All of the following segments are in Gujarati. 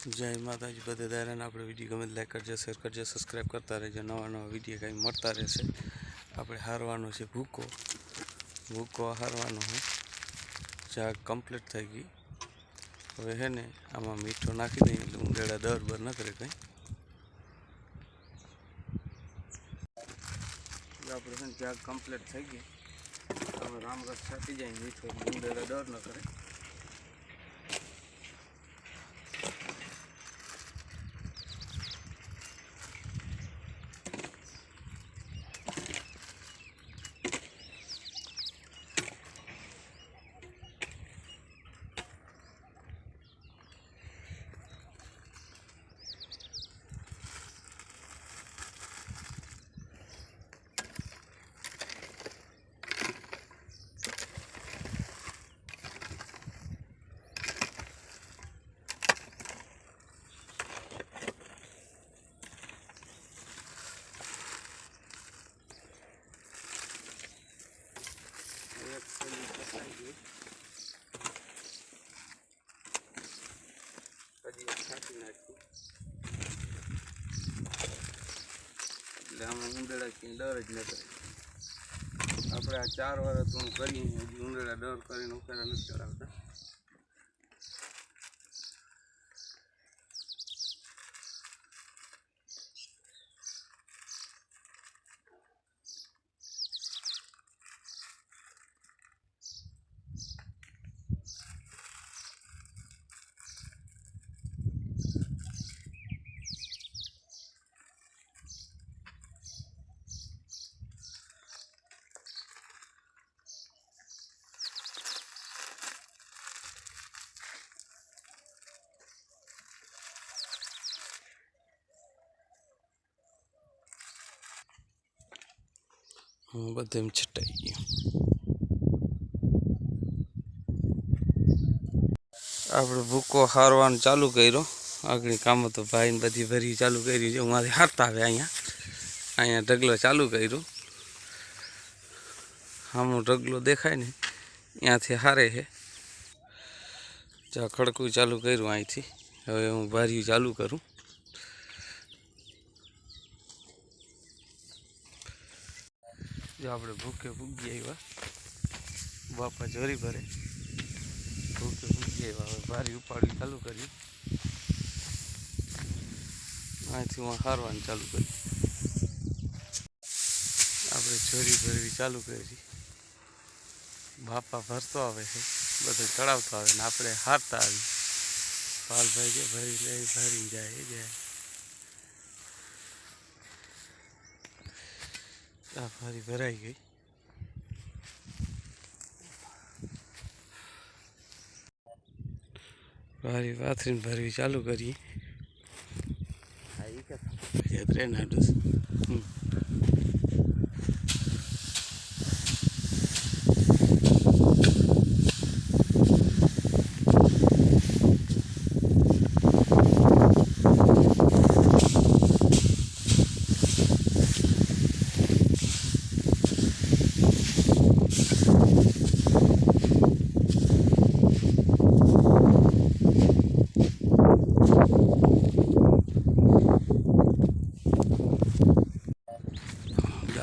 જય માતાજી, બધે દાયરાને આપણે વીડિયો ગમે લાઈક કરજો શેર કરજો સબસ્ક્રાઈબ કરતા રહેજો. નવા નવા વીડિયો કંઈ મળતા રહેશે. આપણે હારવાનો છે ભૂકો. ભૂકો હારવાનો છે ચા કમ્પ્લીટ થઈ ગઈ. હવે હે ને, આમાં મીઠો નાખી દઈએ, એટલે ઉંદેડા દર બર ન કરે કંઈ. આપણે છે ને ચા કમ્પ્લીટ થઈ ગઈ. હવે રામ રસ છાતી જાય મીઠો ઉંદેડા દર ન કરે એક થેલી ફસાઈ ગઈ હજી એક છાંટી નાખી એટલે આમાં ઉંદરડા ક્યાંય ડર જ ન આપણે આ ચાર વાર તો કરીએ હજી ઉંદરડા ડર કરીને ઉકેલા નથી ચડાવતા. બધે છટાઈ ગયું. આપણે ભૂકો હારવાનું ચાલુ કર્યો. આગળ કામો તો ભાઈને બધી ભરી ચાલુ કરી છે. મારે હારતા આવે અહીંયા. અહીંયા ઢગલો ચાલુ કર્યો. આમનો ઢગલો દેખાય ને, ત્યાંથી હારે છે. જ્યાં ખડકું ચાલુ કર્યું અહીંથી. હવે હું ભાર્યું ચાલુ કરું. જો આપણે ભૂકે ભૂગી આવ્યા. બાપા જોરી ભરે. ભૂકે ભૂગી આવ્યા. હવે ભારી ઉપાડવી ચાલુ કર્યું અહીંથી હું હારવાનું ચાલુ કર્યું આપણે ચોરી ભરવી ચાલુ કરી. બાપા ભરતો આવે છે. બધું ચડાવતો આવે ને આપણે હારતા આવી પાલભાઈ કે ભરી લે ભરી જાય જાય. આ ફરી ભરાઈ ગઈ. ફરી પાથરીને ભરવી ચાલુ કરીએ ટ્રેન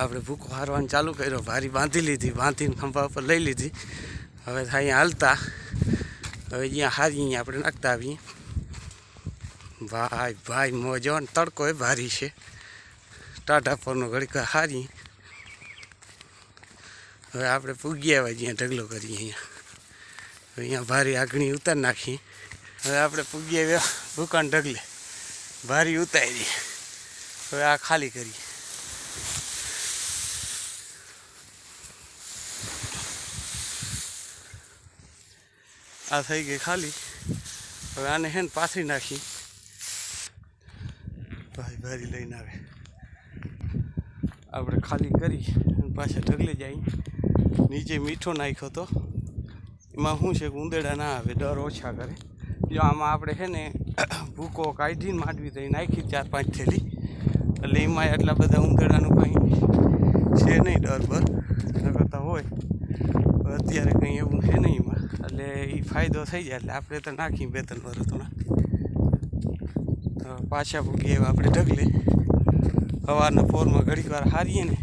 આપણે ભૂકો હારવાનું ચાલુ કર્યો. ભારી બાંધી લીધી, બાંધીને ખંભા ઉપર લઈ લીધી. હવે અહીંયા હાલતા. હવે અહીંયા હારી અહીંયા આપણે નાખતા આવીએ. ભાઈ ભાઈ, મોજો ને તડકો એ ભારી છે. ટાટા પરનો ઘડીક હારી હવે આપણે પૂગી આવ્યા જ્યાં ઢગલો કરીએ અહીંયા. અહીંયા ભારી આગણી ઉતાર નાખીએ. હવે આપણે પૂગી આવ્યા ભૂકાન ઢગલે. ભારી ઉતારી. હવે આ ખાલી કરીએ. આ થઈ ગઈ ખાલી. હવે આને હેન પાથરી નાખી. ભાઈ ભારી લઈને આવે. આપણે ખાલી કરી અને પાછા ઢગલે જાય. નીચે મીઠો નાખ્યો તો. એમાં શું છે કે ઉંદેડા ના આવે, ડર ઓછા કરે. જો આમાં આપણે છે ને ભૂકો કાઢીને માંડવી થઈ નાખી ચાર પાંચ થેલી. એટલે એમાં એટલા બધા ઉંદેડાનું કંઈ છે નહીં ડર બર. કરતા હોય. અત્યારે કંઈ એવું છે નહીં. એટલે એ ફાયદો થઈ જાય એટલે આપણે તો નાખી બે ત્રણ વર્ષ તો પાછા ભૂગીએ એવા આપણે ઢગલે. સવારના પોરમાં ઘડીક વાર હારીએ ને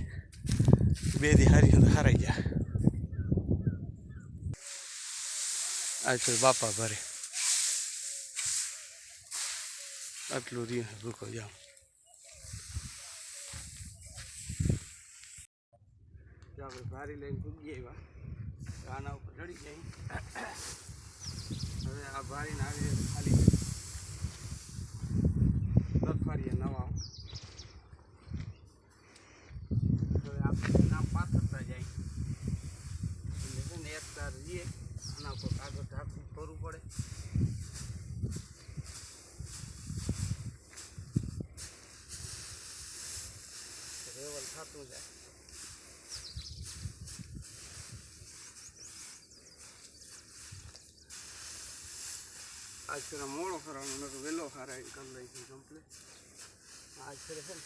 બે દી હારીએ તો હારાઈ જાય. તો બાપા ભરે આટલું રહ્યું ભૂકો જાઉં આપણે ભારી લઈને ભૂગી એવા આના ઉપર ચડી જાય. હવે આ ભારીને આવી ખાલી લથવારીએ નવા હવે આપણે નામ પાથરતા જાય એટલે છે ને એક તાર રહીએ આના ઉપર કાગળ ઢાંકવું કરવું પડે રેવલ થતું જાય આજ પેલા મોડો કરવાનો નતો વહેલો હારા એ કરી લઈ છે કમ્પ્લીટ આજ ફેરે છે ને,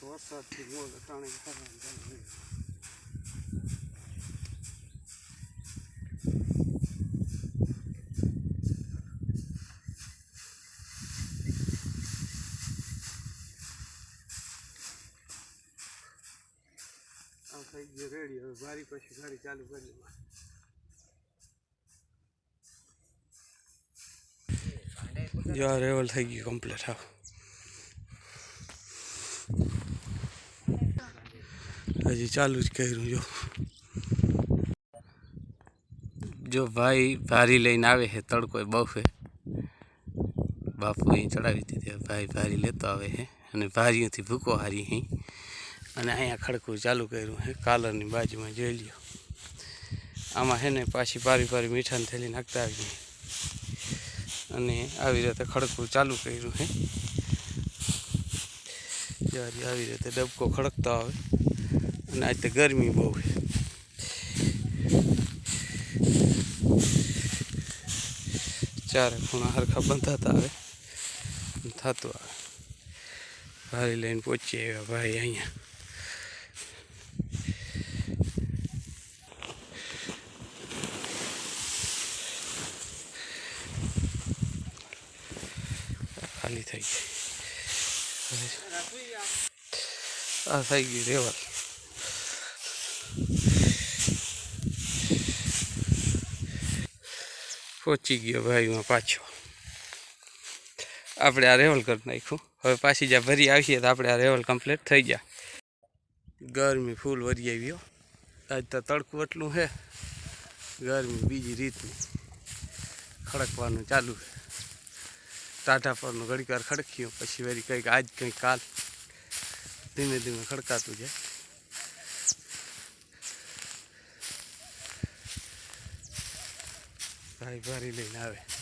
વરસાદથી મોડ અટાણે. આમ થઈ ગયો રેડી, હવે બારી પછી ગાડી ચાલુ કરી જો આ રેવલ થઈ ગયું કમ્પ્લીટ હા હજી ચાલુ જ કર્યું જો જો ભાઈ ભારી લઈને આવે છે તડકો બહુ બાપુ અહીં ચડાવી દીધી ભાઈ ભારી લેતો આવે છે અને ભારીઓથી ભૂકો હારી અહીં અને અહીંયા ખડકું ચાલુ કર્યું છે કાલરની બાજુમાં જોઈ લ્યો આમાં છે ને પાછી પારી પારી મીઠાની થેલી નાખતા આવી અને આવી રીતે ખડકવું ચાલુ કર્યું છે જ્યારે આવી રીતે ડબકો ખડકતો આવે અને આજ તો ગરમી બહુ છે ચારે ખૂણા હરખા બંધાતા આવે અને થતું આવે. ભારી લઈને પહોંચીએ એવા ભાઈ અહીંયા ખાલી થઈ ગઈ આ થઈ ગયું રેવલ પહોંચી ગયો ભાઈમાં પાછો. આપણે આ રેવલ કરી નાખ્યું. હવે પાછી જ્યાં ભરી આવીએ તો આપણે આ રેવલ કમ્પ્લીટ થઈ ગયા. ગરમી ફૂલ વરી આવ્યો આજ તો તડકું એટલું છે. ગરમી બીજી રીતની. ખડકવાનું ચાલુ છે. ટાટા પરનું ઘડીક વાર ખડક્યું પછી વળી કંઈક આજ કંઈક કાલ ધીમે ધીમે ખડકાતું જાય. ભાઈ, ભારી લઈને આવે.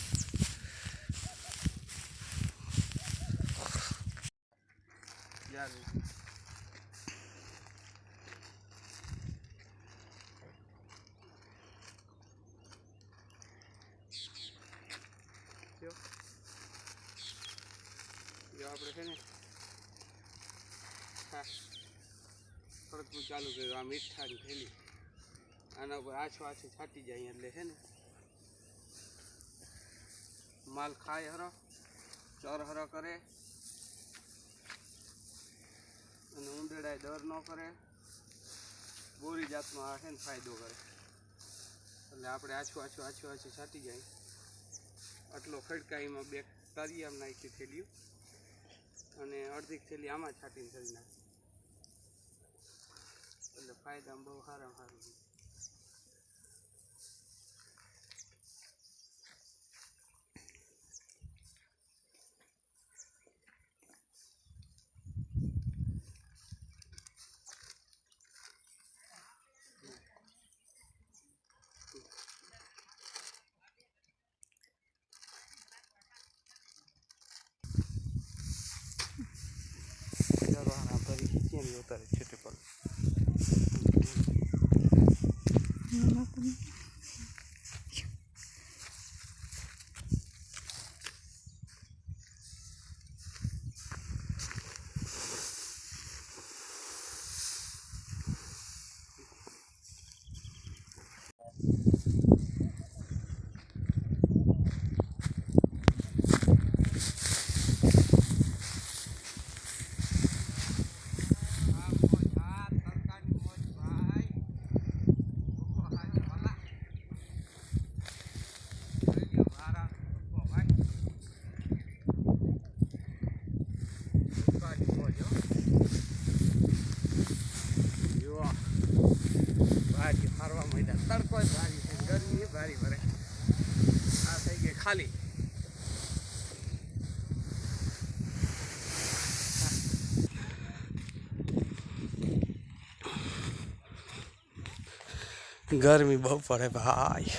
આપણે છે ને હા ચાલુ કર્યું, આ મીઠાની થેલી. આના ઉપર આછો આછો છાટી જાય એટલે છે ને માલ ખાય હરો, ચર હરો કરે. અને ઊંડેડાય દર ન કરે. બોરી જાતનો આ છે ને ફાયદો કરે. એટલે આપણે આછું આછું આછું આછું છાંટી જાય. આટલો ખડકાઈમાં બે તરિયામ નાખી થેલ્યું અડધી થેલી આમાં છાંટીને કરી નાખી. એટલે ફાયદામાં બહુ સારા સારું. tardes. ખાલી. ગરમી બહુ પડે ભાઈ.